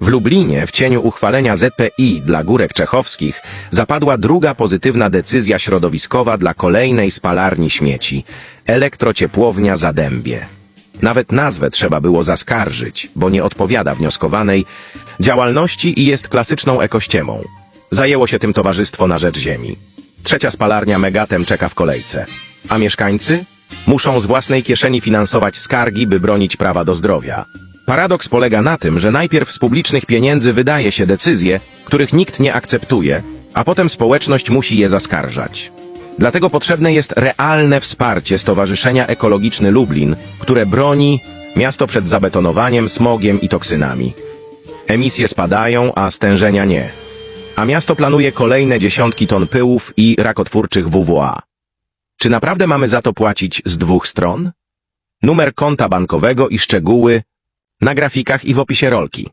W Lublinie w cieniu uchwalenia ZPI dla górek czechowskich zapadła druga pozytywna decyzja środowiskowa dla kolejnej spalarni śmieci elektrociepłownia Zadębie. Nawet nazwę trzeba było zaskarżyć, bo nie odpowiada wnioskowanej działalności i jest klasyczną ekościemą. Zajęło się tym Towarzystwo na Rzecz Ziemi. Trzecia spalarnia Megatem czeka w kolejce. A mieszkańcy? Muszą z własnej kieszeni finansować skargi, by bronić prawa do zdrowia. Paradoks polega na tym, że najpierw z publicznych pieniędzy wydaje się decyzje, których nikt nie akceptuje, a potem społeczność musi je zaskarżać. Dlatego potrzebne jest realne wsparcie Stowarzyszenia Ekologiczny Lublin, które broni miasto przed zabetonowaniem, smogiem i toksynami. Emisje spadają, a stężenia nie. A miasto planuje kolejne dziesiątki ton pyłów i rakotwórczych WWA. Czy naprawdę mamy za to płacić z dwóch stron? Numer konta bankowego i szczegóły na grafikach i w opisie rolki.